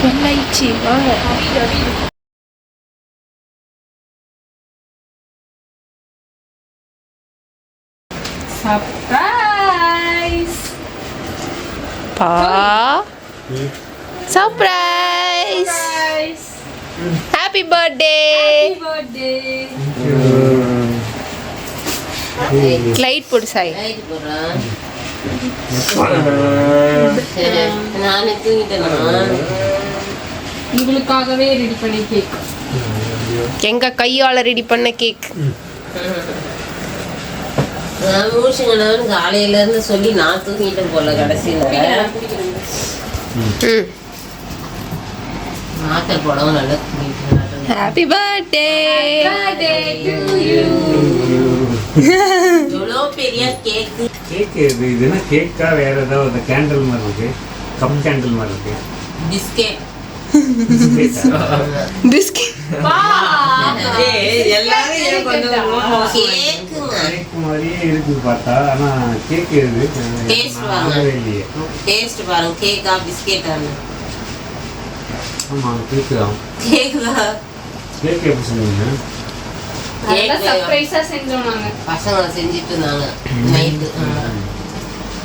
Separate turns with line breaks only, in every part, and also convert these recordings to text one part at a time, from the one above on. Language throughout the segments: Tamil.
டுவெல் வாங்க
சர்ப்ரைஸ்
பா. Surprise happy birthday
birthday
light போடு சாய்
லைட் போடுறேன் நானே தூங்கிட்டேனா?
உங்களுக்காகவே ரெடி பண்ணி கேக்
எங்க கையால ரெடி பண்ண கேக்
நான் மூச்சுங்கன்னு காலையில இருந்து சொல்லி நான் தூங்கிட்டேன் போல கடைசியில.
ம்.
மாத்திரை போடவும் நல்லா
ஹாப்பி பர்த்டே
எவ்வளோ பெரிய கேக்கு
கேக் இது? இதுனா கேக்கா வேற ஏதாவது அந்த கேண்டில் மாதிரி இருக்கு? கப் கேண்டில் மாதிரி இருக்கு.
பிஸ்கெட்?
பிஸ்கட்
பசங்க செஞ்சுட்டு இருந்தாங்க. நைட்டு.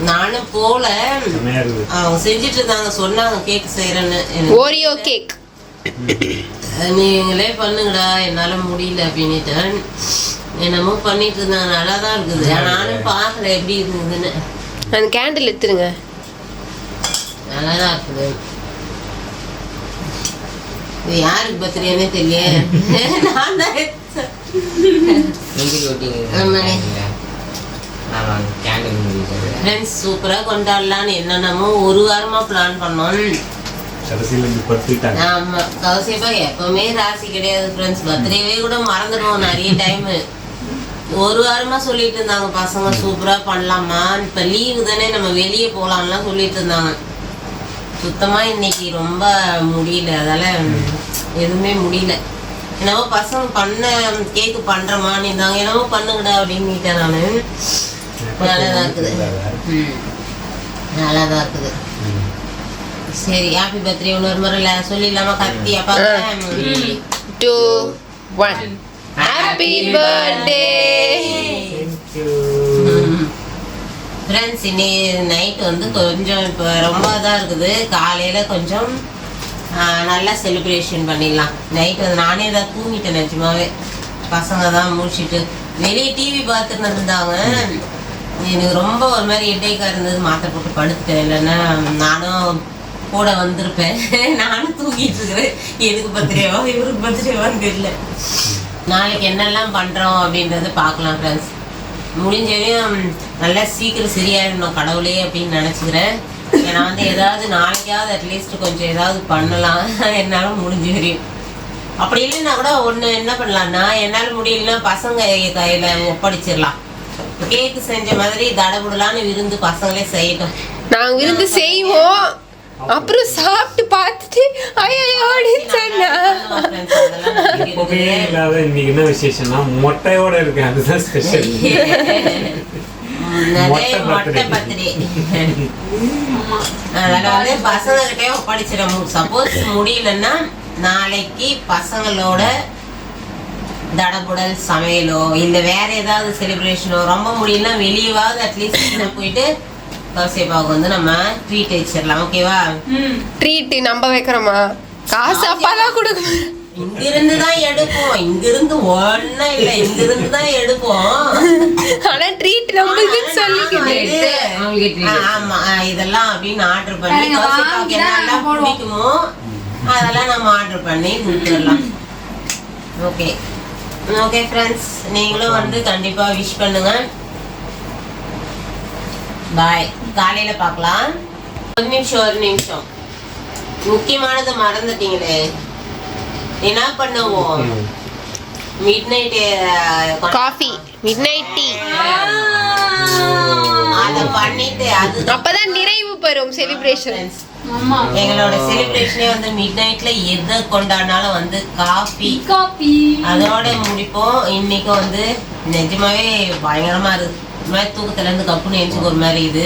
நானும் போல. அவங்க செஞ்சுட்டு இருந்தாங்க சொன்னாங்க கேக் செய்யறேன்னு
ஓரியோ கேக்
நீங்களே பண்ணுங்கடா என்னால முடியல அப்படின்னுட்டேன் என்னமோ பண்ணிட்டு இருந்தாங்க நல்லா தான் இருக்குது நானும் பார்க்கல எப்படி இருந்ததுன்னு.
அந்த கேண்டில் எடுத்துருங்க.
நல்லா தான் இருக்குது. இது யாருக்கு பர்த்டேனே தெரியல. நான் தான். ஃப்ரெண்ட்ஸ் சூப்பரா கொண்டாடலான்னு என்னென்னமோ ஒரு வாரமா பிளான் பண்ணோம்.
கடைசியில இருந்து படுத்துக்கிட்டாங்க.
ஆமா கௌசியப்பா எப்பவுமே ராசி கிடையாது ஃப்ரெண்ட்ஸ் பர்த்டேவே கூட மறந்துடுவோம் நிறைய டைம் ஒரு வாரமா சொல்லிட்டு இருந்தாங்க பசங்க சூப்பரா பண்ணலாமா? இப்ப லீவு தானே நம்ம வெளியே போலாம்லாம் சொல்லிட்டு இருந்தாங்க. சுத்தமா இன்னைக்கு ரொம்ப முடியல. அதால எதுவுமே முடியல. என்னவோ பசங்க பண்ண கேக்கு பண்றமான்னு இருந்தாங்க. என்னவோ பண்ணுங்கடா அப்படின்னுட்டேன் நானு. நல்லாதான் இருக்குது. ம். நல்லாதான் இருக்குது. சரி ஹாப்பி பர்த்டே இன்னொரு முறை சொல்லிடலாமா கத்தி அப்பா
two one happy birthday
friends இன்னைக்கு நைட் வந்து கொஞ்சம் இப்போ ரொம்ப இதாக இருக்குது. காலையில் கொஞ்சம் நல்லா செலிப்ரேஷன் பண்ணிடலாம். நைட் வந்து நானே தான் தூங்கிட்டேன் நிஜமாவே. பசங்க தான் முடிச்சிட்டு வெளியே டிவி பார்த்துட்டு இருந்தாங்க எனக்கு ரொம்ப ஒரு மாதிரி ஹெட்டேக்காக இருந்தது. மாத்திரை போட்டு படுத்தேன் இல்லைன்னா நானும் கூட வந்திருப்பேன். நானும் தூங்கிட்டு இருக்கிறேன். எதுக்கு பத்திரியாவோ இவருக்கு பத்திரியாவான்னு தெரியல. நாளைக்கு என்னெல்லாம் பண்ணுறோம் அப்படின்றத பார்க்கலாம் ஃப்ரெண்ட்ஸ் முடிஞ்சதையும் நல்லா சீக்கிரம் சரியாயிடணும் கடவுளே அப்படின்னு நினச்சிக்கிறேன். ஏன்னா வந்து ஏதாவது நாளைக்காவது அட்லீஸ்ட் கொஞ்சம் ஏதாவது பண்ணலாம். என்னால் முடிஞ்ச வரையும். அப்படி இல்லைன்னா கூட ஒன்று என்ன பண்ணலாம்னா என்னால் முடியலன்னா பசங்க கையில் ஒப்படைச்சிடலாம் கேக்கு செஞ்ச மாதிரி தடபுடலான்னு விருந்து பசங்களே செய்யட்டும்.
நாங்க விருந்து செய்வோம். அப்புறம் சாப்பிட்டு பார்த்துட்டு ஐயோ அப்படின்னு சொன்னா.
எப்பவுமே இல்லாத இன்னைக்கு என்ன விசேஷம்னா மொட்டையோட இருக்கு அதுதான் ஸ்பெஷல்
நிறைய
மொட்டை
மொட்டை பர்த்டே அதனால வந்து பசங்க கிட்டே ஒப்படைச்சிடும் சப்போஸ் முடியலன்னா நாளைக்கு பசங்களோட தடபுடல் சமையலோ இல்ல வேற ஏதாவது செலிப்ரேஷனோ ரொம்ப முடியலன்னா வெளியவாவது அட்லீஸ்ட் போயிட்டு கௌசியப்பாவுக்கு வந்து நம்ம ட்ரீட் வச்சிடலாம் ஓகேவா
ட்ரீட் நம்ம வைக்கிறோமா? காசு அப்பா தான் கொடுக்கணும்.
இங்கிருந்து தான் எடுப்போம். இங்கிருந்து ஒன்னும் இல்ல. இங்கிருந்து தான் எடுப்போம்.
ஆனா ட்ரீட் நம்மளுக்குன்னு சொல்லிக்கிட்டு.
ஆமா இதெல்லாம் அப்படின்னு ஆர்டர் பண்ணி
தான்
என்னெல்லாம். பிடிக்குமோ அதெல்லாம் நம்ம ஆர்டர் பண்ணி கொடுத்துடலாம். ஓகே ஓகே ஃப்ரெண்ட்ஸ் நீங்களும் வந்து கண்டிப்பா விஷ் பண்ணுங்க. பாய் காலையில பார்க்கலாம். ஒரு நிமிஷம் ஒரு நிமிஷம். முக்கியமானது மறந்துட்டீங்களே. என்ன பண்ணுவோம்? Midnight
coffee midnight tea
அத பண்ணிட்டு அது
அப்பதான் நிறைவு பெறும் செலிப்ரேஷன்
எங்களோட செலிப்ரேஷனே வந்து மிட் நைட்ல எதை கொண்டாடினாலும் வந்து காஃபி
காபி.
அதோட முடிப்போம். இன்னைக்கு வந்து நிஜமாவே பயங்கரமா இருக்கு ஒரு மாதிரி தூக்கத்துல இருந்து கப்புன்னு எழுந்துக்கு ஒரு மாதிரி இது.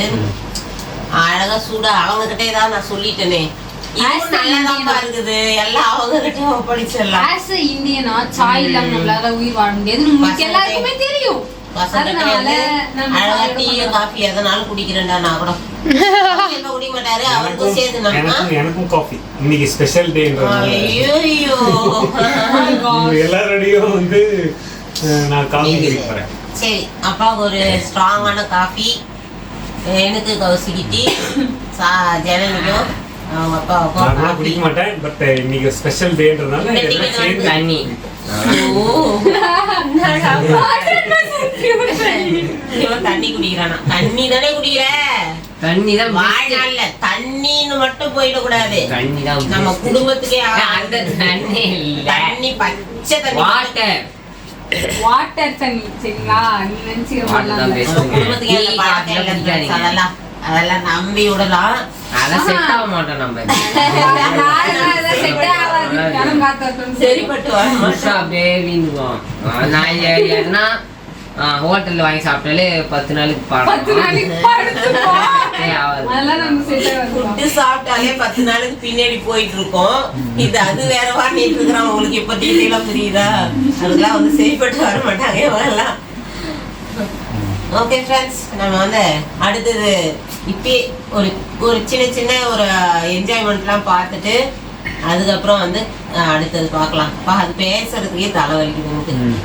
அழகா சூடா அவங்க கிட்ட ஏதாவது நான் சொல்லிட்டேனே.
இந்தியனா சாய் இல்லாம நம்மளால உயிர் வாழ முடியாது. எல்லாருக்குமே தெரியும். நம்ம
அழகா
சாப்பிட
டீ
மாட்டோம்.
காஃபி எதனாலும் குடிக்கிறேன்டா நான் கூட குடிக்க மாட்டாரு அவருக்கும் சேர்த்து நம்ம
எனக்கும் காஃபி இன்னைக்கு ஸ்பெஷல் டேன்றதுனால
ஐயோ
எல்லாரோடையும் வந்து நான் காஃபி குடிக்க போறேன்.
சரி அப்பாவுக்கு ஒரு ஸ்ட்ராங்கான காஃபி எனக்கு கௌசிக்கு டீ சா ஜனனிக்கும்
குடிக்க மாட்டேன் பட் இன்னைக்கு ஸ்பெஷல் டேன்றதுனால சேர்ந்து
தண்ணி. ஓ. இவன் தண்ணி குடிக்கிறானா? தண்ணி தானே குடிக்கிற?
தண்ணி தான்
வாழ்நாள்ல தண்ணின்னு மட்டும் போயிடக்கூடாது.
தண்ணி தான்
நம்ம குடும்பத்துக்கே
அந்த தண்ணி இல்ல.
தண்ணி பச்சை தண்ணி.
வாட்டர்
வாட்டர் சரிங்களா? நீ.
அதெல்லாம் அதெல்லாம் நம்பி விடலாம்.
அதான் செட் ஆக மாட்டோம் நம்ம.
சரிப்பட்டு
அப்படியே நான் எதுனா ஹோட்டல்ல வாங்கி சாப்பிட்டாலே பத்து நாளுக்கு.
ஃபுட்டு சாப்பிட்டாலே பத்து நாளுக்கு பின்னாடி போயிட்டு இருக்கோம் இது அது வேற வாட்டிட்டு இருக்கிறோம் உங்களுக்கு இப்ப டீட்டெயிலா புரியுதா? அதுக்கெல்லாம் வந்து சரிப்பட்டு வர மாட்டாங்க. இவங்கெல்லாம். ஓகே ஃப்ரெண்ட்ஸ் நம்ம வந்து அடுத்தது இப்பயே ஒரு ஒரு சின்ன சின்ன ஒரு என்ஜாய்மெண்ட்லாம் பார்த்துட்டு அதுக்கப்புறம் வந்து அடுத்தது பார்க்கலாம். பா அது பேசுறதுக்கே தலை வலிக்குது எனக்கு.
ம்.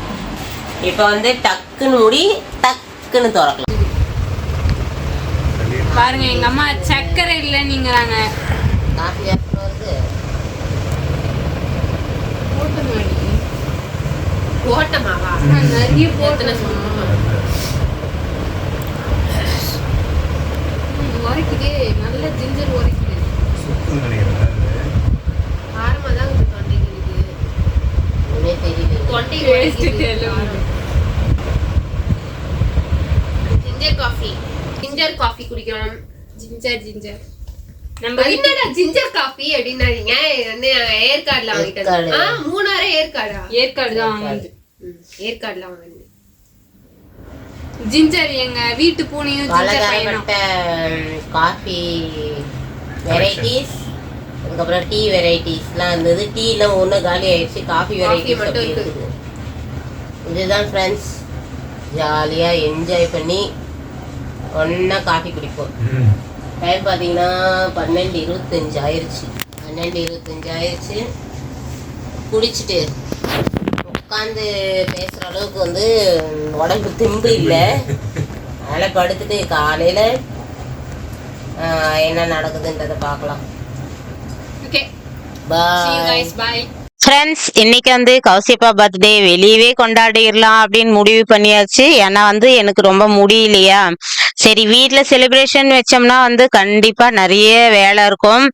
இப்போ வந்து டக்குன்னு முடி டக்குன்னு திறக்கலாம்.
பாருங்க எங்க அம்மா சக்கரை இல்ல நீங்கிறாங்க
ஓட்டமாவா?
நிறைய
எத்தனை உரைக்குது நல்ல ஜிஞ்சர் உரைக்குது. தான் இருக்குது தொண்டைக்கு இருக்குது
தெரியல.
ஜிஞ்சர் காஃபி ஜிஞ்சர் காஃபி குடிக்கிறோம். ஜிஞ்சர் ஜிஞ்சர்
நம்ம
என்னடா ஜிஞ்சர் காஃபி அப்படின்னாதீங்க வந்து ஏற்காடுல வாங்கிட்டது
ஏற்காடு.
ஆ மூணாறு ஏற்காடா?
ஏற்காடு தான்
ஏற்காடுல வாங்கினது.
ஜிஞ்சர் எங்க வீட்டு பூனையும் ஜிஞ்சர் பையனும்.
பலதரப்பட்ட காஃபி வெரைட்டிஸ் அதுக்கப்புறம் டீ வெரைட்டிஸ்லாம் இருந்தது. டீலாம் ஒன்று காலி ஆயிடுச்சு. காஃபி வெரைட்டிஸ்
மட்டும்.
இருக்குது. இதுதான் ஃப்ரெண்ட்ஸ் ஜாலியாக என்ஜாய் பண்ணி ஒன்றா காஃபி குடிப்போம். டைம் பார்த்தீங்கன்னா பன்னெண்டு இருபத்தஞ்சு ஆயிருச்சு. பன்னெண்டு இருபத்தஞ்சு ஆயிருச்சு. குடிச்சிட்டு உட்காந்து பேசுகிற அளவுக்கு வந்து உடம்பு திம்பு இல்லை. அதனால் படுத்துட்டு காலையில் என்ன நடக்குதுன்றதை பார்க்கலாம்
okay
bye
guys. Bye.
Friends இன்னைக்கு வந்து கௌசிப்பா பர்த்டே வெளியவே கொண்டாடிடலாம் அப்படின்னு முடிவு பண்ணியாச்சு. ஏன்னா வந்து எனக்கு ரொம்ப முடியலையா? சரி வீட்டில் செலிப்ரேஷன் வச்சோம்னா வந்து கண்டிப்பாக நிறைய வேலை இருக்கும்.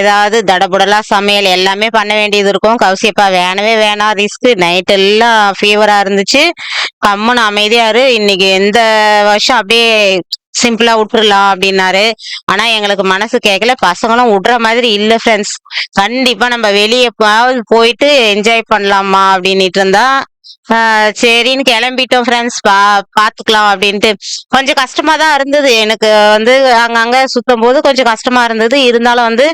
ஏதாவது தடபுடலாக சமையல் எல்லாமே பண்ண வேண்டியது இருக்கும். கௌசியப்பா வேணவே வேணாம். ரிஸ்க் நைட் எல்லாம் ஃபீவராக இருந்துச்சு. கம்முன்னு அமைதியாக இன்னைக்கு எந்த வருஷம் அப்படியே சிம்பிளா விட்டுருலாம் அப்படின்னாரு. ஆனா எங்களுக்கு மனசு கேட்கல பசங்களும் விடுற மாதிரி இல்ல ஃப்ரெண்ட்ஸ் கண்டிப்பா நம்ம வெளியே போயிட்டு என்ஜாய் பண்ணலாமா அப்படின்னுட்டு இருந்தா சரின்னு கிளம்பிட்டோம் ஃப்ரெண்ட்ஸ் பா பாத்துக்கலாம் அப்படின்ட்டு. கொஞ்சம் கஷ்டமா தான் இருந்தது. எனக்கு வந்து அங்கங்க சுத்தும் போது கொஞ்சம் கஷ்டமா இருந்தது. இருந்தாலும் வந்து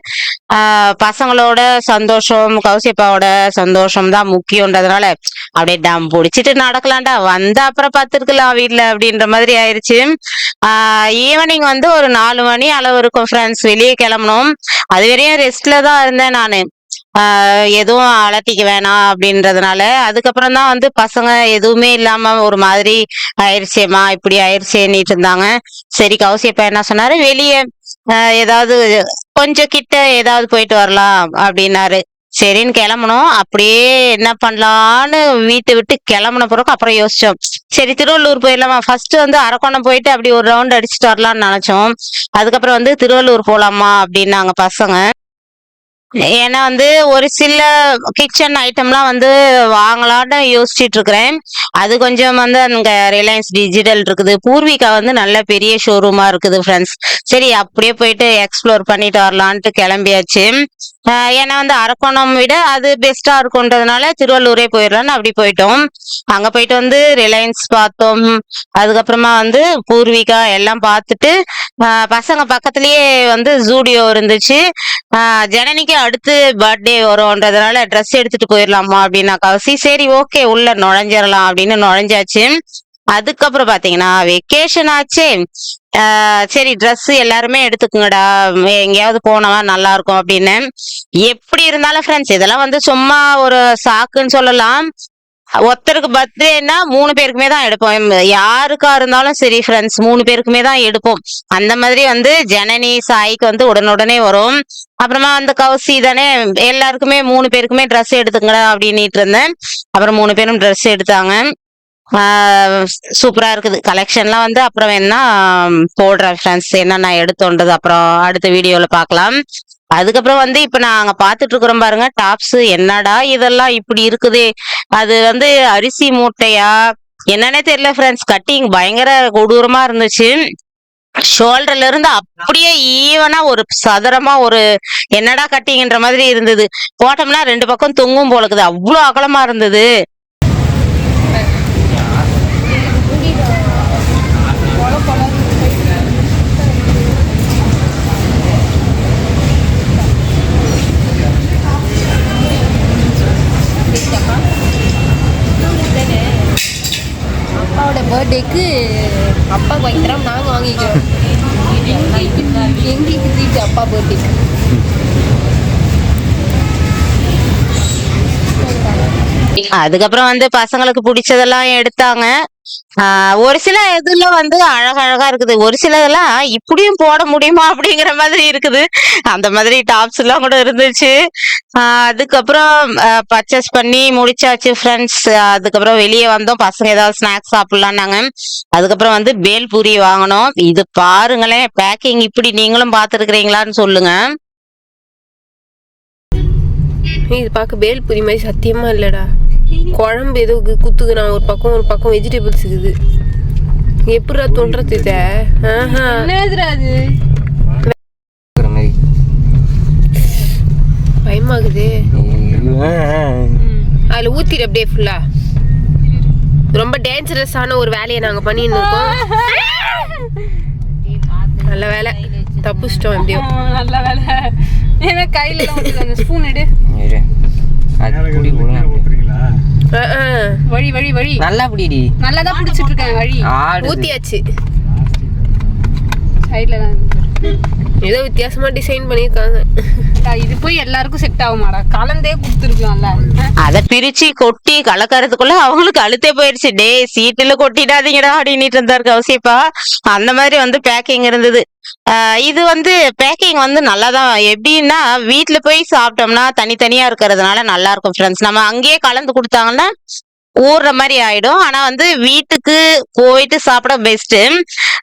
ஆஹ் பசங்களோட சந்தோஷம் கௌசியப்பாவோட சந்தோஷம் தான் முக்கியன்றதுனால அப்படியே டம் பிடிச்சிட்டு நடக்கலாம்டா. வந்த அப்புறம் பார்த்துருக்கலாம் வீட்ல அப்படின்ற மாதிரி ஆயிருச்சு. ஈவினிங் வந்து ஒரு நாலு மணி அளவு இருக்கும் ஃப்ரெண்ட்ஸ் வெளியே கிளம்பணும். அது வரையும் ரெஸ்ட்ல தான் இருந்தேன் நான். எதுவும் அலட்டிக்க வேணாம் அப்படின்றதுனால அதுக்கப்புறம் தான் வந்து பசங்க எதுவுமே இல்லாம ஒரு மாதிரி ஆயிடுச்சேம்மா இப்படி ஆயிடுச்சேன்னிட்டு இருந்தாங்க. சரி கௌசியப்பா என்ன சொன்னாரு? வெளியே ஏதாவது கொஞ்சம் கிட்ட ஏதாவது போயிட்டு வரலாம் அப்படின்னாரு. சரின்னு கிளம்பணும் அப்படியே என்ன பண்ணலான்னு வீட்டை விட்டு கிளம்புன பிறகு அப்புறம் யோசிச்சோம். சரி திருவள்ளூர் போயிடலாமா? ஃபர்ஸ்ட் வந்து அரக்கோணம் போயிட்டு அப்படி ஒரு ரவுண்ட் அடிச்சுட்டு வரலாம்னு நினைச்சோம். அதுக்கப்புறம் வந்து திருவள்ளூர் போலாமா அப்படின்னாங்க பசங்க. ஏன்னா வந்து ஒரு சில கிச்சன் ஐட்டம்லாம் வந்து வாங்கலாம்னு யோசிச்சுட்டு இருக்கிறேன் அது கொஞ்சம் வந்து அங்க ரிலையன்ஸ் டிஜிட்டல் இருக்குது. பூர்விகா வந்து நல்ல பெரிய ஷோரூமா இருக்குது ஃப்ரெண்ட்ஸ் சரி அப்படியே போயிட்டு எக்ஸ்ப்ளோர் பண்ணிட்டு வரலான்ட்டு கிளம்பியாச்சு.
ஏன்னா வந்து அரக்கோணம் விட அது பெஸ்டா இருக்கும்ன்றதுனால திருவள்ளூரே போயிடலாம்னு அப்படி போயிட்டோம். அங்க போயிட்டு வந்து ரிலையன்ஸ் பார்த்தோம். அதுக்கப்புறமா வந்து பூர்விகா எல்லாம் பார்த்துட்டு பசங்க பக்கத்துலயே வந்து ஜூடியோ இருந்துச்சு. ஜனனிக்கு அடுத்து பர்த்டே வரும்ன்றதுனால ட்ரெஸ் எடுத்துட்டு போயிடலாமா அப்படின்னா கவசி சரி ஓகே உள்ள நுழைஞ்சிடலாம் அப்படின்னு நுழைஞ்சாச்சு. அதுக்கப்புறம் பாத்தீங்கன்னா வெக்கேஷன் ஆச்சே. சரி ட்ரெஸ் எல்லாருமே எடுத்துக்குங்கடா. எங்கேயாவது போனவா நல்லா இருக்கும் அப்படின்னு. எப்படி இருந்தாலும் ஃப்ரெண்ட்ஸ் இதெல்லாம் வந்து சும்மா ஒரு சாக்குன்னு சொல்லலாம். ஒருத்தருக்கு பர்த்டேன்னா மூணு பேருக்குமே தான் எடுப்போம். யாருக்கா இருந்தாலும் சரி ஃப்ரெண்ட்ஸ் மூணு பேருக்குமே தான் எடுப்போம். அந்த மாதிரி வந்து ஜனனி சாய்க்கு வந்து உடனுடனே வரும். அப்புறமா வந்து கவுசி தானே எல்லாருக்குமே மூணு பேருக்குமே ட்ரெஸ் எடுத்துங்கடா அப்படின்னுட்டு இருந்தேன் அப்புறம் மூணு பேரும் ட்ரெஸ் எடுத்தாங்க. சூப்பரா இருக்குது. கலெக்ஷன்லாம் வந்து அப்புறம் வேணா போடுறேன் ஃப்ரெண்ட்ஸ் என்ன நான் எடுத்தோன்றது அப்புறம் அடுத்த வீடியோவில் பார்க்கலாம் அதுக்கப்புறம் வந்து இப்போ நாங்கள் பார்த்துட்டு இருக்கிறோம் பாருங்க. டாப்ஸ் என்னடா இதெல்லாம் இப்படி இருக்குது? அது வந்து அரிசி மூட்டையா? என்னன்னே தெரியல ஃப்ரெண்ட்ஸ் கட்டிங் பயங்கர கொடூரமா இருந்துச்சு. ஷோல்டர்ல இருந்து அப்படியே ஈவனா ஒரு சதுரமா ஒரு என்னடா கட்டிங்கன்ற மாதிரி இருந்தது. போட்டோம்னா ரெண்டு பக்கம் தொங்கும் போல இருக்குது. அகலமா இருந்தது.
பர்த்டேக்கு அப்பா வாங்கிக்கிறோம் நாங்கள் வாங்கிக்கிறோம். எங்களுக்கு ட்ரீட் அப்பா பர்த்டேக்கு
அதுக்கப்புறம் வந்து பசங்களுக்கு பிடிச்சதெல்லாம் எடுத்தாங்க. ஆஹ் ஒரு சில இதுல வந்து அழகழகா இருக்குது. ஒரு சிலதெல்லாம் இப்படியும் போட முடியுமா அப்படிங்கிற மாதிரி இருக்குது. அந்த மாதிரி டாப்ஸ் எல்லாம் கூட இருந்துச்சு. அதுக்கப்புறம் பர்ச்சேஸ் பண்ணி முடிச்சாச்சு ஃப்ரெண்ட்ஸ் அதுக்கப்புறம் வெளியே வந்தோம். பசங்க ஏதாவது ஸ்நாக்ஸ் சாப்பிடலான்னாங்க. அதுக்கப்புறம் வந்து பேல்பூரி வாங்கினோம். இது பாருங்களேன் பேக்கிங் இப்படி நீங்களும் பார்த்துருக்குறீங்களான்னு சொல்லுங்க.
இது பார்க்க பேல்புரி மாதிரி சத்தியமா இல்லடா. குழம்பு ஏதோ குத்துக்குனா ஒரு பக்கம் ஒரு பக்கம் வெஜிடபிள்ஸ் இருக்குது. எப்படிடா தோன்றது இத? பயமாகுது. அதுல ஊத்திடு அப்படியே ஃபுல்லா ரொம்ப டேஞ்சரஸான ஒரு வேலையை நாங்க பண்ணிட்டு இருக்கோம் நல்ல வேலை. தப்பிச்சிட்டோம் எப்படியோ.
நல்ல வேலை. ஏன்னா கையில ஸ்பூன் எடு. வழி வழி வழி.
நல்லா பிடிடி.
நல்லா தான் பிடிச்சிட்டு இருக்கேன் வழி
ஊத்தியாச்சு
சைடுல.
ஏதோ வித்தியாசமா டிசைன் பண்ணியிருக்காங்க.
டா, இது போய் எல்லாருக்கும் செட் ஆகுமாடா. கலந்தே கொடுத்துருக்கலாம்ல.
அத பிரிச்சு கொட்டி கலக்கறதுக்குள்ள அவங்களுக்கு அழுத்தே போயிருச்சு. டே சீட்டுல கொட்டிடாதீங்கடா அப்படின்னுட்டு இருந்தாரு கௌசிப்பா. அந்த மாதிரி வந்து பேக்கிங் இருந்தது. இது வந்து பேக்கிங் வந்து நல்லா தான் எப்படின்னா வீட்டில் போய் சாப்பிட்டோம்னா தனித்தனியாக இருக்கிறதுனால நல்லா இருக்கும் ஃப்ரெண்ட்ஸ் நம்ம அங்கேயே கலந்து கொடுத்தாங்கன்னா ஊறுற மாதிரி ஆயிடும். ஆனா வந்து வீட்டுக்கு போயிட்டு சாப்பிட பெஸ்ட்டு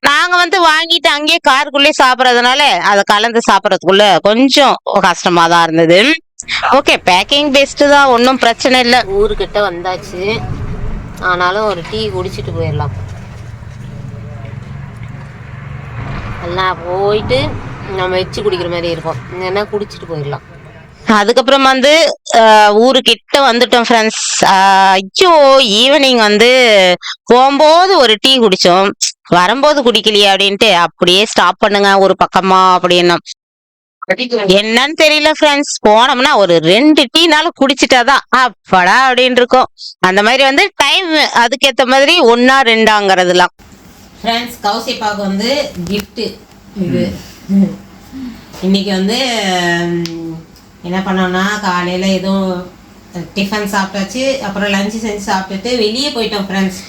நாங்க வந்து வாங்கிட்டு அங்கேயே காருக்குள்ளேயே சாப்பிட்றதுனால அதை கலந்து சாப்பிட்றதுக்குள்ள கொஞ்சம் கஷ்டமா தான் இருந்தது. ஓகே பேக்கிங் பெஸ்ட்டு தான். ஒன்றும் பிரச்சனை இல்லை. ஊருக்கிட்ட வந்தாச்சு. ஆனாலும் ஒரு டீ குடிச்சிட்டு போயிடலாம். எல்லாம் போயிட்டு நம்ம வச்சு குடிக்கிற மாதிரி இருக்கும். இல்லைன்னா குடிச்சிட்டு போயிடலாம். அதுக்கப்புறம் வந்து ஆஹ், கிட்ட வந்துட்டோம் ஃப்ரெண்ட்ஸ் ஐயோ ஈவினிங் வந்து போகும்போது ஒரு டீ குடிச்சோம். வரும்போது குடிக்கலையே அப்படின்ட்டு அப்படியே ஸ்டாப் பண்ணுங்க ஒரு பக்கமா அப்படின்னோம். என்னன்னு தெரியல ஃப்ரெண்ட்ஸ் போனோம்னா ஒரு ரெண்டு டீனாலும் குடிச்சிட்டாதான். அப்படா அப்படின்னு இருக்கும் அந்த மாதிரி வந்து டைம் அதுக்கேத்த மாதிரி ஒன்னா ரெண்டாங்கிறதுலாம்.
ஃப்ரெண்ட்ஸ் கௌசிப்பாவுக்கு வந்து கிஃப்ட்டு இது. இன்னைக்கு வந்து என்ன பண்ணோம்னா காலையில் எதுவும் டிஃபன் சாப்பிட்டாச்சு அப்புறம் லஞ்சு செஞ்சு சாப்பிட்டுட்டு வெளியே போயிட்டோம் ஃப்ரெண்ட்ஸ்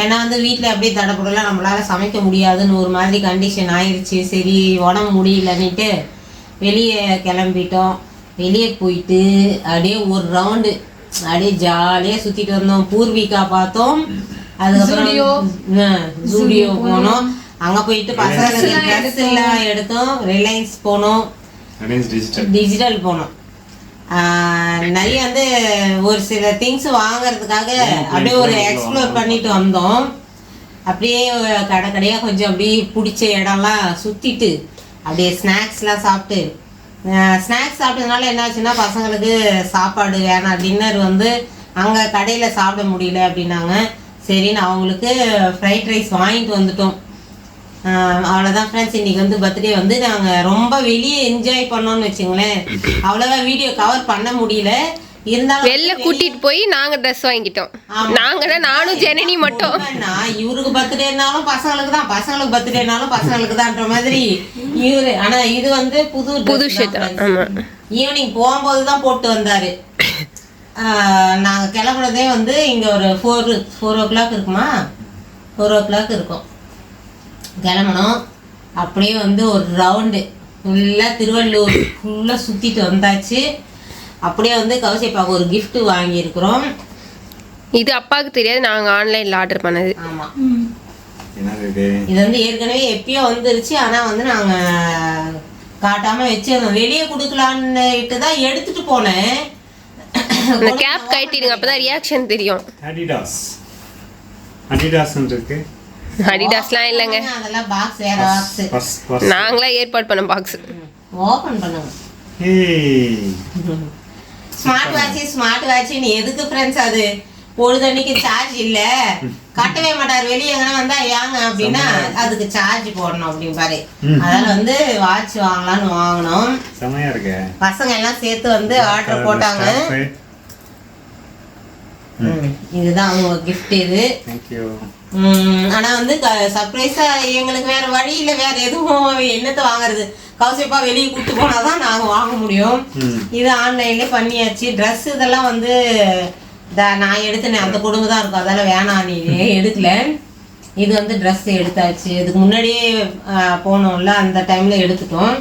ஏன்னா வந்து வீட்டில் அப்படியே தடப்படலாம் நம்மளால் சமைக்க முடியாதுன்னு ஒரு மாதிரி கண்டிஷன் ஆயிடுச்சு சரி உடம்பு முடியலன்னுட்டு வெளியே கிளம்பிட்டோம். வெளியே போயிட்டு அப்படியே ஒரு ரவுண்டு அப்படியே ஜாலியாக சுற்றிட்டு வந்தோம். பூர்வீகா பார்த்தோம். அதுக்கப்புறம் ஜூடியோ போனோம். அங்கே போயிட்டு பசங்களுக்கு ட்ரெஸ் எல்லாம் எடுத்தோம். ரிலையன்ஸ் போனோம்.
ரிலையன்ஸ் டிஜிட்டல்
டிஜிட்டல் போனோம். நிறைய வந்து ஒரு சில திங்ஸ் வாங்குறதுக்காக அப்படியே ஒரு எக்ஸ்ப்ளோர் பண்ணிட்டு வந்தோம். அப்படியே கடை கடையாக கொஞ்சம் அப்படியே பிடிச்ச இடம்லாம் சுற்றிட்டு அப்படியே ஸ்நாக்ஸ்லாம் சாப்பிட்டு ஸ்நாக்ஸ் சாப்பிட்டதுனால என்னாச்சுன்னா பசங்களுக்கு சாப்பாடு வேணாம். டின்னர் வந்து அங்கே கடையில் சாப்பிட முடியல அப்படின்னாங்க. சரின்னு அவங்களுக்கு ஃப்ரைட் ரைஸ் வாங்கிட்டு வந்துட்டோம். ஆஹ் அவ்வளவுதான் ஃப்ரெண்ட்ஸ் இன்னைக்கு வந்து பர்த்டே வந்து நாங்கள் ரொம்ப வெளியே என்ஜாய் பண்ணோம்னு வச்சுங்களேன். அவ்வளோவா வீடியோ கவர் பண்ண முடியல. இருந்தாலும்
வெளில கூட்டிட்டு போய் நாங்க ட்ரெஸ் வாங்கிட்டோம். நாங்கன்னா நானும் ஜனனி மட்டும்.
உண்மைன்னா, இவருக்கு பர்த்டேனாலும் பசங்களுக்கு தான். பசங்களுக்கு பர்த்டேனாலும் பசங்களுக்கு தான்ற மாதிரி. இவரு ஆனா இது வந்து புது
புது.
ஈவினிங் போகும்போது தான். போட்டு வந்தாரு. ஆஹ், நாங்க கிளம்புனதே வந்து இங்க ஒரு ஃபோர் ஃபோர் ஓ கிளாக் இருக்குமா? ஃபோர் ஓ கிளாக் இருக்கும். கிளம்பணும். அப்படியே வந்து ஒரு ரவுண்டு ஃபுல்லாக திருவள்ளூர் ஃபுல்லாக சுற்றிட்டு வந்தாச்சு. அப்படியே வந்து கௌசிப்பாவுக்கு ஒரு gift வாங்கியிருக்கிறோம்.
இது அப்பாவுக்கு தெரியாது நாங்க ஆன்லைன்ல ஆர்டர் பண்ணது.
ஆமாம்
இது?
வந்து ஏற்கனவே எப்பயோ வந்துருச்சு ஆனா வந்து நாங்க காட்டாம வச்சிருந்தோம். வெளியே கொடுக்கலான்னுட்டு தான் எடுத்துட்டு போனேன்.
அந்த கேப் கட்டிடுங்க அப்பதான் ரியாக்ஷன் தெரியும்.
அடிடாஸ் அடிடாஸ் இருக்கு
அடிடாஸ்லாம் இல்லைங்க.
அதெல்லாம் பாக்ஸ் வேற பாக்ஸ்
நாங்களா ஏற்பாடு பண்ண பாக்ஸ்
ஓபன் பண்ணுங்க. ஸ்மார்ட் வாட்ச் ஸ்மார்ட் வாட்ச்னு எதுக்கு ஃப்ரெண்ட்ஸ் அது? பொழுதன்னைக்கு சார்ஜ் இல்ல. கட்டவே மாட்டார். வெளியே எங்கன்னா வந்தா ஏங்க அப்படின்னா அதுக்கு சார்ஜ் போடணும் அப்படிம்பாரு. அதனால வந்து வாட்ச் வாங்கலாம்னு வாங்கினோம்.
செமையா இருக்கு.
பசங்க எல்லாம் சேர்த்து வந்து ஆர்டர் போட்டாங்க. இதுதான் அவங்க gift இது. ஆனா வந்து சர்ப்ரைஸா எங்களுக்கு வேற வழி இல்ல வேற எதுவும் என்னத்தை வாங்குறது? கௌசிப்பா வெளியே கூட்டு போனாதான் நாங்க வாங்க முடியும். இது ஆன்லைன்ல பண்ணியாச்சு. Dress இதெல்லாம் வந்து நான் எடுத்தேன் அந்த குடும்பம் தான் இருக்கும். அதெல்லாம் வேணாம் நீ எடுக்கல. இது வந்து Dress எடுத்தாச்சு. இதுக்கு முன்னாடியே போனோம்ல அந்த டைம்ல எடுத்துட்டோம்.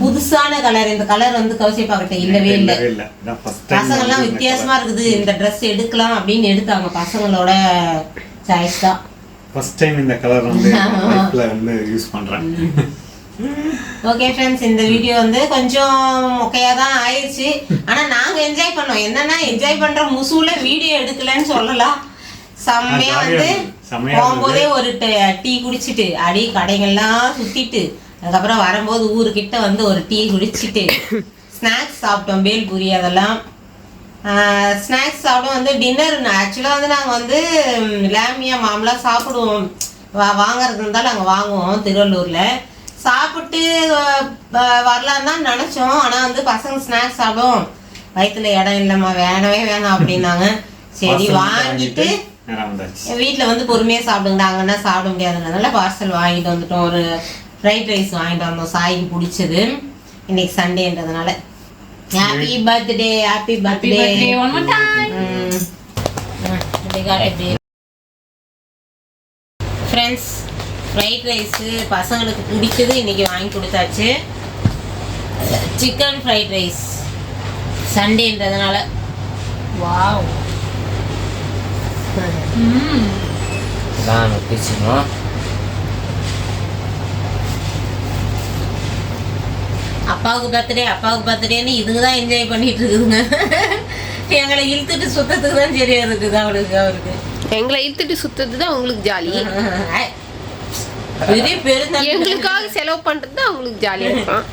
புதுசான கலர் இந்த கலர் வந்து கௌசிப்பா கிட்ட இல்லவே இல்லை. பசங்கள்லாம் வித்தியாசமா இருக்குது. இந்த Dress எடுக்கலாம் அப்படின்னு எடுத்தாங்க பசங்களோட சாய்ஸ் தான்.
ஃபர்ஸ்ட் டைம் இந்த கலர் வந்து லைஃப்ல வந்து யூஸ் பண்றேன்.
ஓகே ஃப்ரெண்ட்ஸ் இந்த வீடியோ வந்து கொஞ்சம் மொக்கையா தான் ஆயிடுச்சு ஆனா நாங்க என்ஜாய் பண்ணோம். என்னன்னா என்ஜாய் பண்ற முசூல வீடியோ எடுக்கலன்னு சொல்லலாம். செம்மையா வந்து போகும்போதே ஒரு டீ குடிச்சிட்டு அடி கடைகள்லாம் சுத்திட்டு அதுக்கப்புறம் வரும்போது ஊருக்கிட்ட வந்து ஒரு டீ குடிச்சிட்டு ஸ்நாக்ஸ் சாப்பிட்டோம் பேல்பூரி அதெல்லாம். ஸ்நாக்ஸ் சாப்பிடும் வந்து டின்னர் ஆக்சுவலாக வந்து நாங்கள் வந்து லேமியா மாமலாம் சாப்பிடுவோம். வா வாங்குறது இருந்தாலும் நாங்கள் வாங்குவோம் திருவள்ளூரில். சாப்பிட்டு அஹ், வ- வரலான்னு தான் நினச்சோம். ஆனால் வந்து பசங்க ஸ்நாக்ஸ் சாப்பிடும். வயிற்றுல இடம் இல்லைம்மா வேணவே வேணாம் அப்படின்னாங்க. சரி வாங்கிட்டு வீட்டில் வந்து பொறுமையாக சாப்பிடுங்க அங்கன்னா சாப்பிட முடியாதுன்றதுனால பார்சல் வாங்கிட்டு வந்துட்டோம். ஒரு ஃப்ரைட் ரைஸ் வாங்கிட்டு வந்தோம். சாய்க்கு பிடிச்சது. இன்னைக்கு சண்டேன்றதுனால happy birthday happy birthday
birthday. one more time.
Friends fried rice பசங்களுக்கு பிடிச்சது இன்னைக்கு வாங்கி கொடுத்தாச்சு. சிக்கன் ஃப்ரைட் ரைஸ் சண்டேன்றதுனால
Wow. Mm.
தான் பிடிச்சிக்கணும்
அப்பாவுக்கு பர்த்டே அப்பாவுக்கு பர்த்டேன்னு இதுக்கு தான் என்ஜாய் பண்ணிட்டு இருக்குதுங்க எங்களை இழுத்துட்டு சுத்தத்துக்கு தான் சரியா இருக்குது அவளுக்கு அவருக்கு
எங்களை இழுத்துட்டு சுத்துறது தான் உங்களுக்கு ஜாலி
பெரிய பெருந்தன்மை.
எங்களுக்காக செலவு பண்றது தான் அவங்களுக்கு ஜாலியா இருக்கும்.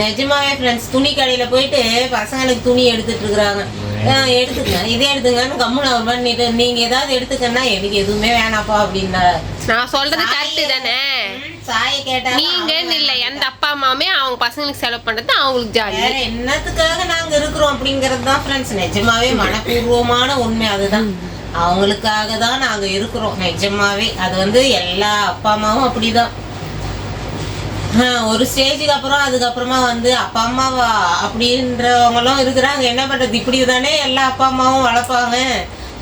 நிஜமாவே ஃப்ரெண்ட்ஸ் துணி கடையில போயிட்டு பசங்களுக்கு துணி எடுத்துட்டு இருக்கிறாங்க. எடுத்துங்க இதே எடுத்துங்கன்னு கம்முன்னு அவர் பண்ணிட்டு நீங்க ஏதாவது எடுத்துக்கன்னா எனக்கு எதுவுமே வேணாப்பா அப்படின்னா.
நான் சொல்றது கரெக்ட் தானே?
சாய கேட்டா
நீங்கன்னு இல்ல எந்த அப்பா அம்மாவுமே அவங்க பசங்களுக்கு செலவு பண்றது அவங்களுக்கு ஜாலி.
வேற என்னத்துக்காக நாங்க இருக்கிறோம் அப்படிங்கறது தான் ஃப்ரெண்ட்ஸ் நிஜமாவே மனப்பூர்வமான உண்மை அதுதான். அவங்களுக்காக தான் நாங்க இருக்கிறோம். நிஜமாவே. அது வந்து எல்லா அப்பா அம்மாவும் அப்படிதான். ஒரு ஸ்டேஜுக்கு அப்புறம் அதுக்கப்புறமா வந்து அப்பா அம்மா அப்படின்றவங்களும் இருக்கிறாங்க. என்ன பண்றது? இப்படி தானே எல்லா அப்பா அம்மாவும் வளர்ப்பாங்க.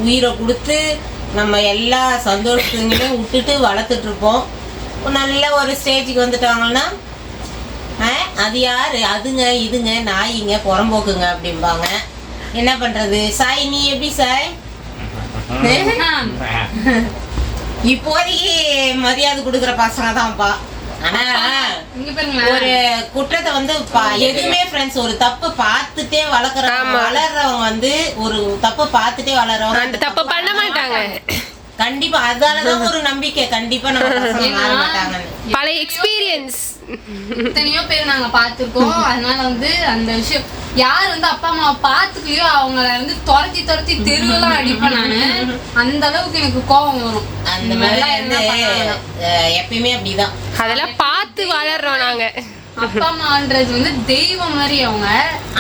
உயிரை கொடுத்து நம்ம எல்லா சந்தோஷங்களையும் விட்டுட்டு வளர்த்துட்டு இருப்போம். நல்ல ஒரு ஸ்டேஜுக்கு வந்துட்டாங்கன்னா அது யாரு? அதுங்க இதுங்க நாயிங்க புறம்போக்குங்க அப்படிம்பாங்க. என்ன பண்றது? சாய் நீ எப்படி சாய்? இப்போதைக்கு மரியாதை கொடுக்குற பசங்க தான்ப்பா ஆனா ஒரு குற்றத்தை வந்து பா- எதுவுமே ஃப்ரெண்ட்ஸ் ஒரு தப்பு பார்த்துட்டே வளர்க்குறவங்க
ஆமா.
வளர்றவங்க வந்து ஒரு தப்பு பார்த்துட்டே வளர்றவங்க.
அந்த தப்பு பண்ண மாட்டாங்க.
கண்டிப்பா அதாலதான் ஒரு நம்பிக்கை. கண்டிப்பா நம்ம
பழைய எக்ஸ்பீரியன்ஸ்
எத்தனையோ பேர் நாங்க பார்த்திருக்கோம். அதனால வந்து அந்த விஷயம் யார் வந்து அப்பா அம்மாவை பார்த்துக்கலையோ அவங்கள வந்து துரத்தி துரத்தி தெருவெல்லாம் அடிப்பேன் நானு. அந்த அளவுக்கு எனக்கு கோபம் வரும்.
அந்த மாதிரி எப்பயுமே அப்படிதான்.
அதெல்லாம் பார்த்து வளர்றோம் நாங்க.
அப்பா அம்மான்றது வந்து தெய்வம் மாதிரி அவங்க.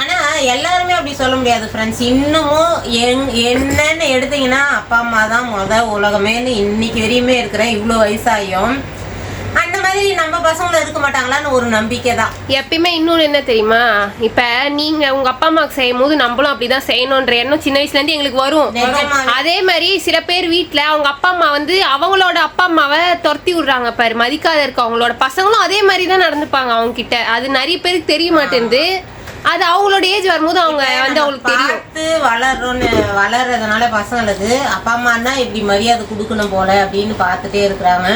ஆனா எல்லாருமே அப்படி சொல்ல முடியாது ஃப்ரெண்ட்ஸ் இன்னமும் என்னன்னு எடுத்தீங்கன்னா அப்பா அம்மா தான் முத உலகமேன்னு இன்னைக்கு வரையுமே இருக்கிறேன். இவ்வளோ வயசாயும். மாதிரி நம்ம பசங்களும் இருக்க மாட்டாங்களான்னு ஒரு நம்பிக்கை தான்
எப்பயுமே இன்னொன்று என்ன தெரியுமா? இப்ப நீங்க உங்க அப்பா அம்மாவுக்கு செய்யும் போது நம்மளும் அப்படிதான் செய்யணுன்ற எண்ணம் சின்ன வயசுல இருந்து எங்களுக்கு வரும். அதே மாதிரி சில பேர் வீட்ல அவங்க அப்பா அம்மா வந்து அவங்களோட அப்பா அம்மாவை துரத்தி விடுறாங்க பாரு மதிக்காத இருக்க அவங்களோட பசங்களும் அதே மாதிரி தான் நடந்துப்பாங்க அவங்க கிட்ட அது நிறைய பேருக்கு தெரிய மாட்டேங்குது அது அவங்களோட ஏஜ் வரும்போது அவங்க வந்து அவங்களுக்கு தெரியும்.
பார்த்து வளர்றோன்னு வளர்றதுனால பசங்களுக்கு அப்பா அம்மான்னா இப்படி மரியாதை கொடுக்கணும் போல அப்படின்னு பார்த்துட்டே இருக்கிறாங்க.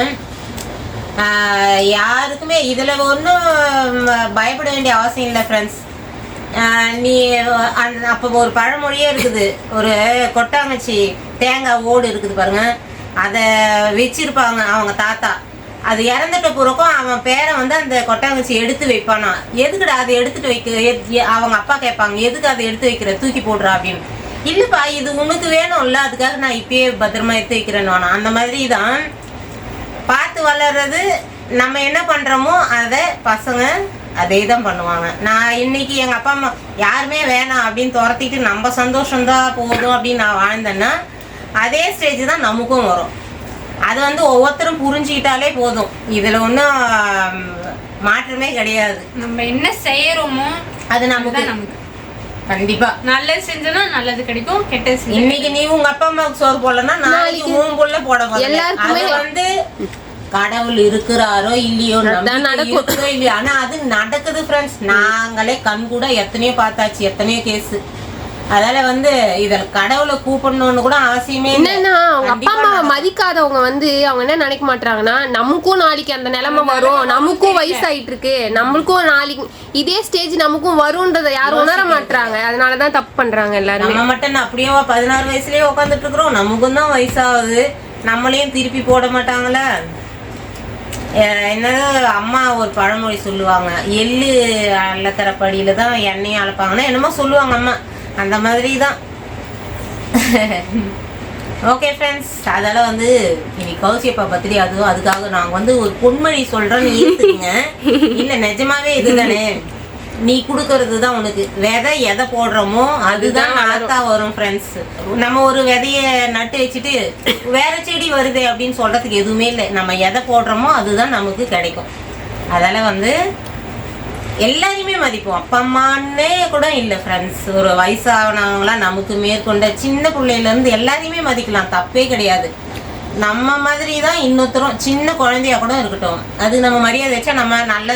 யாருக்குமே இதில் ஒன்றும் பயப்பட வேண்டிய அவசியம் இல்லை ஃப்ரெண்ட்ஸ் நீ அந்த அப்போ ஒரு பழமொழியே இருக்குது. ஒரு கொட்டாங்கச்சி தேங்காய் ஓடு இருக்குது பாருங்க. அதை வச்சிருப்பாங்க அவங்க தாத்தா. அது இறந்துட்ட பிறக்கும் அவன் பேரை வந்து அந்த கொட்டாங்கச்சி எடுத்து வைப்பானா. எதுக்குடா அதை எடுத்துட்டு வைக்க அவங்க அப்பா கேட்பாங்க எதுக்கு அதை எடுத்து வைக்கிற? தூக்கி போடுறா அப்படின்னு. இல்லைப்பா இது உனக்கு வேணும்ல அதுக்காக நான் இப்பயே பத்திரமா எடுத்து வைக்கிறேன்னு அந்த மாதிரி தான் பார்த்து வளர்றது நம்ம என்ன பண்றோமோ அதை பசங்க அதே தான் பண்ணுவாங்க. நான் இன்னைக்கு எங்க அப்பா அம்மா யாருமே வேணாம் அப்படின்னு துரத்திட்டு நம்ம சந்தோஷம்தான் போதும் அப்படின்னு நான் வாழ்ந்தேன்னா அதே ஸ்டேஜ் தான் நமக்கும் வரும். அது வந்து ஒவ்வொருத்தரும் புரிஞ்சுக்கிட்டாலே போதும். இதுல ஒன்றும் மாற்றமே கிடையாது.
நம்ம என்ன செய்யறோமோ
அது நமக்கு.
நமக்கு.
கண்டிப்பா.
நல்லது செஞ்சோம்னா நல்லது கிடைக்கும் கெட்டது செஞ்சா
இன்னைக்கு நீ உங்க அப்பா அம்மாவுக்கு சோறு போடலன்னா நாளைக்கு உன் புள்ள போட
எல்லாருக்குமே-
அது வந்து கடவுள் இருக்கிறாரோ இல்லையோ
நடக்கும்.
இல்லையோ ஆனா அது நடக்குது ஃப்ரெண்ட்ஸ் நாங்களே கண் கூட எத்தனையோ பார்த்தாச்சு எத்தனையோ கேஸ் அதால வந்து இதுல கடவுளை கூப்பிடணும்னு கூட அவசியமே.
என்னன்னா அவங்க அப்பா அம்மாவை. மதிக்காதவங்க வந்து அவங்க என்ன நினைக்க மாட்டாங்கன்னா நமக்கும் நாளைக்கு அந்த நிலைமை வரும். நமக்கும் வயசாயிட்டு இருக்கு நம்மளுக்கும் நாளைக்கு இதே ஸ்டேஜ் நமக்கும் வரும்ன்றத யாரும் உணர மாட்டாங்க அதனாலதான் தப்பு பண்றாங்க எல்லாருமே.
நம்ம மட்டும் அப்படியே பதினாறு வயசுலயே உட்காந்துட்டு இருக்கிறோம். நமக்கும் தான் வயசாகுது. நம்மளையும் திருப்பி போட மாட்டாங்களா. என்னது அம்மா ஒரு பழமொழி சொல்லுவாங்க. எள்ளு அள்ளக்கிற படியில தான் எண்ணெயும் அழைப்பாங்கன்னா என்னமோ சொல்லுவாங்க அம்மா. அந்த மாதிரி தான் ஓகே ஃப்ரெண்ட்ஸ் அதால வந்து இன்னைக்கு கௌசியப்பா பத்திரி அதுவும் அதுக்காக நாங்கள் வந்து ஒரு பொன்மொழி சொல்கிறோன்னு ஏற்றுக்குங்க இல்லை நிஜமாவே இதுதானே. நீ கொடுக்கறது தான் உனக்கு. விதை எதை போடுறோமோ அதுதான் நாத்தா வரும். ஃப்ரெண்ட்ஸ் நம்ம ஒரு விதைய நட்டு வச்சுட்டு வேற செடி வருதே அப்படின்னு சொல்றதுக்கு எதுவுமே இல்லை. நம்ம எதை போடுறோமோ அதுதான் நமக்கு கிடைக்கும். அதால வந்து எல்லாரையுமே மதிப்போம். அப்பா அம்மான்னே கூட இல்லை ஃப்ரெண்ட்ஸ் ஒரு வயசானவங்களாம் நமக்கு மேற்கொண்ட சின்ன பிள்ளையிலேருந்து எல்லாரையுமே மதிக்கலாம். தப்பே கிடையாது. நம்ம மாதிரி தான் இன்னொருத்தரும் சின்ன குழந்தையா கூட இருக்கட்டும். அது நம்ம மரியாதை வச்சா நம்ம நல்ல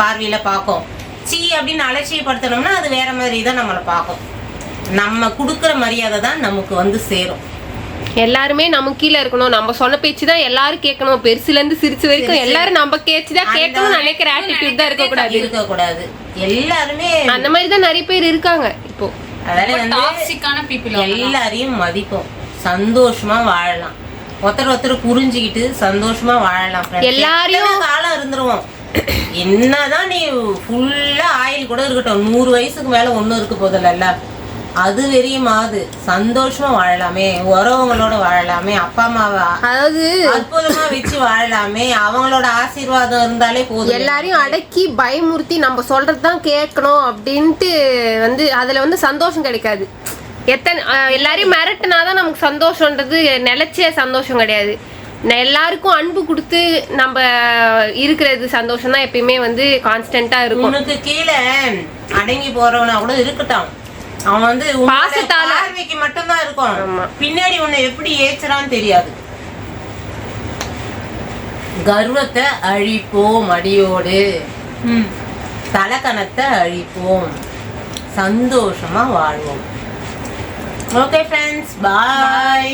பார்வையில் பார்க்கும். சீ அப்படின்னு அலட்சியப்படுத்தணும்னா அது வேற மாதிரி தான் நம்மளை பார்க்கும். நம்ம கொடுக்குற மரியாதை தான் நமக்கு வந்து சேரும்.
எல்லாருமே நம்ம கீழே இருக்கணும். நம்ம சொன்ன பேச்சு தான் எல்லாரும் கேட்கணும். பெருசுல இருந்து சிரிச்சு வரைக்கும் எல்லாரும் நம்ம கேச்சு தான் கேட்கணும் நினைக்கிற ஆட்டிடியூட் தான் இருக்கக்கூடாது.
இருக்கக்கூடாது. எல்லாருமே
அந்த மாதிரி தான் நிறைய பேர் இருக்காங்க இப்போ.
எல்லாரையும் மதிப்போம். சந்தோஷமா வாழலாம். ஒருத்தர் ஒருத்தர் புரிஞ்சுக்கிட்டு சந்தோஷமா வாழலாம்.
எல்லாரையும்
காலம் இருந்துருவோம். என்னதான் நீ ஃபுல்லா ஆயில் கூட இருக்கட்டும். நூறு வயசுக்கு மேல ஒண்ணும் இருக்க போதில்ல அது வெறியமாவது சந்தோஷமா வாழலாமே உறவுங்களோட வாழலாமே அப்பா அம்மாவை
அதாவது
அற்புதமா வச்சு வாழலாமே அவங்களோட ஆசீர்வாதம் இருந்தாலே போதும்.
எல்லாரையும் அடக்கி பயமுறுத்தி நம்ம சொல்றது தான் கேட்கணும் அப்படின்ட்டு வந்து அதுல வந்து சந்தோஷம் கிடைக்காது. எத்தனை எல்லாரையும் மிரட்டுனாதான் நமக்கு சந்தோஷன்றது நிலைச்ச சந்தோஷம் கிடையாது. எல்லாருக்கும் அன்பு கொடுத்து நம்ம இருக்கிறது சந்தோஷம் தான் எப்பயுமே வந்து கான்ஸ்டன்டா இருக்கும்.
உனக்கு கீழே அடங்கி போறவனா கூட இருக்கட்டும். அவன் வந்து
பாசத்தால.
பார்வைக்கு மட்டும்தான் இருக்கும். பின்னாடி உன்னை எப்படி ஏச்சுறான்னு தெரியாது. கர்வத்தை அழிப்போம் அடியோடு. தலக்கணத்தை அழிப்போம். சந்தோஷமா வாழ்வோம். Okay friends bye